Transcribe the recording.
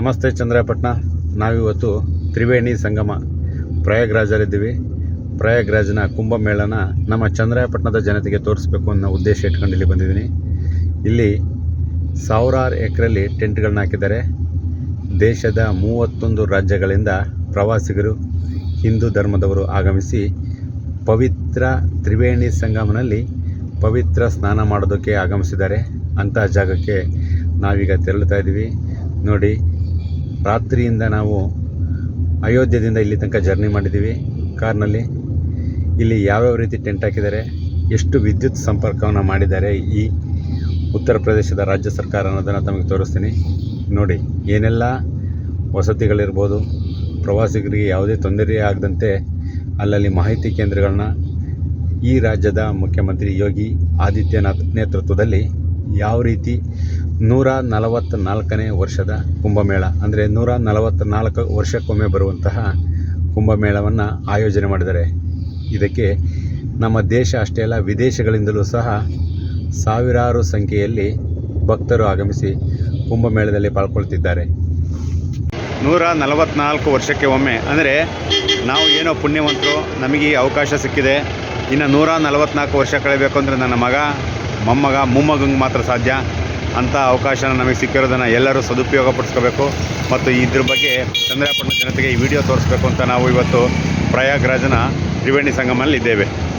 ನಮಸ್ತೆ ಚಂದ್ರಪಟ್ಟಣ ನಾವಿವತ್ತು ತ್ರಿವೇಣಿ ಸಂಗಮ ಪ್ರಯಾಗ್ರಾಜಲ್ಲಿದ್ದೀವಿ. ಪ್ರಯಾಗ್ರಾಜ್ನ ಕುಂಭಮೇಳನ ನಮ್ಮ ಚಂದ್ರಾಯಪಟ್ಟಣದ ಜನತೆಗೆ ತೋರಿಸ್ಬೇಕು ಅನ್ನೋ ಉದ್ದೇಶ ಇಟ್ಕೊಂಡು ಇಲ್ಲಿ ಬಂದಿದ್ದೀನಿ. ಇಲ್ಲಿ ಸಾವಿರಾರು ಎಕರೆಯಲ್ಲಿ ಟೆಂಟ್ಗಳನ್ನ ಹಾಕಿದ್ದಾರೆ. ದೇಶದ ಮೂವತ್ತೊಂದು ರಾಜ್ಯಗಳಿಂದ ಪ್ರವಾಸಿಗರು, ಹಿಂದೂ ಧರ್ಮದವರು ಆಗಮಿಸಿ ಪವಿತ್ರ ತ್ರಿವೇಣಿ ಸಂಗಮನಲ್ಲಿ ಪವಿತ್ರ ಸ್ನಾನ ಮಾಡೋದಕ್ಕೆ ಆಗಮಿಸಿದ್ದಾರೆ. ಅಂತಹ ಜಾಗಕ್ಕೆ ನಾವೀಗ ತೆರಳುತ್ತಾ ಇದ್ದೀವಿ. ನೋಡಿ ರಾತ್ರಿಯಿಂದ ನಾವು ಅಯೋಧ್ಯದಿಂದ ಇಲ್ಲಿ ತನಕ ಜರ್ನಿ ಮಾಡಿದ್ದೀವಿ. ಕಾರ್ನಲ್ಲಿ ಇಲ್ಲಿ ಯಾವ್ಯಾವ ರೀತಿ ಟೆಂಟ್ ಹಾಕಿದ್ದಾರೆ, ಎಷ್ಟು ವಿದ್ಯುತ್ ಸಂಪರ್ಕವನ್ನು ಮಾಡಿದ್ದಾರೆ ಈ ಉತ್ತರ ಪ್ರದೇಶದ ರಾಜ್ಯ ಸರ್ಕಾರ ಅನ್ನೋದನ್ನು ತಮಗೆ ತೋರಿಸ್ತೀನಿ. ನೋಡಿ, ಏನೆಲ್ಲ ವಸತಿಗಳಿರ್ಬೋದು, ಪ್ರವಾಸಿಗರಿಗೆ ಯಾವುದೇ ತೊಂದರೆ ಆಗದಂತೆ ಅಲ್ಲಲ್ಲಿ ಮಾಹಿತಿ ಕೇಂದ್ರಗಳನ್ನ ಈ ರಾಜ್ಯದ ಮುಖ್ಯಮಂತ್ರಿ ಯೋಗಿ ಆದಿತ್ಯನಾಥ್ ನೇತೃತ್ವದಲ್ಲಿ ಯಾವ ರೀತಿ ನೂರ ನಲವತ್ತ್ನಾಲ್ಕನೇ ವರ್ಷದ ಕುಂಭಮೇಳ, ಅಂದರೆ ನೂರ ನಲವತ್ತ್ನಾಲ್ಕು ವರ್ಷಕ್ಕೊಮ್ಮೆ ಬರುವಂತಹ ಕುಂಭಮೇಳವನ್ನು ಆಯೋಜನೆ ಮಾಡಿದ್ದಾರೆ. ಇದಕ್ಕೆ ನಮ್ಮ ದೇಶ ಅಷ್ಟೇ ಅಲ್ಲ, ವಿದೇಶಗಳಿಂದಲೂ ಸಹ ಸಾವಿರಾರು ಸಂಖ್ಯೆಯಲ್ಲಿ ಭಕ್ತರು ಆಗಮಿಸಿ ಕುಂಭಮೇಳದಲ್ಲಿ ಪಾಲ್ಗೊಳ್ತಿದ್ದಾರೆ ನೂರ ನಲವತ್ನಾಲ್ಕು ವರ್ಷಕ್ಕೆ ಒಮ್ಮೆ, ಅಂದರೆ ನಾವು ಏನೋ ಪುಣ್ಯವಂತರು, ನಮಗೆ ಈ ಅವಕಾಶ ಸಿಕ್ಕಿದೆ, ಇನ್ನು ನೂರ ನಲವತ್ನಾಲ್ಕು ವರ್ಷ ಕಳೆಯಬೇಕು ಅಂದರೆ ನನ್ನ ಮಗ ಮೊಮ್ಮಗ, ಮೊಮ್ಮಗಂಗೆ ಮಾತ್ರ ಸಾಧ್ಯ. ಅಂಥ ಅವಕಾಶನ ನಮಗೆ ಸಿಕ್ಕಿರೋದನ್ನು ಎಲ್ಲರೂ ಸದುಪಯೋಗ ಪಡಿಸ್ಕೋಬೇಕು. ಮತ್ತು ಇದ್ರ ಬಗ್ಗೆ ಚಂದ್ರಪಟ್ಟಣ ಜನತೆಗೆ ಈ ವಿಡಿಯೋ ತೋರಿಸ್ಬೇಕು ಅಂತ ನಾವು ಇವತ್ತು ಪ್ರಯಾಗ್ರಾಜನ ತ್ರಿವೇಣಿ ಸಂಗಮಲ್ಲಿ ಇದ್ದೇವೆ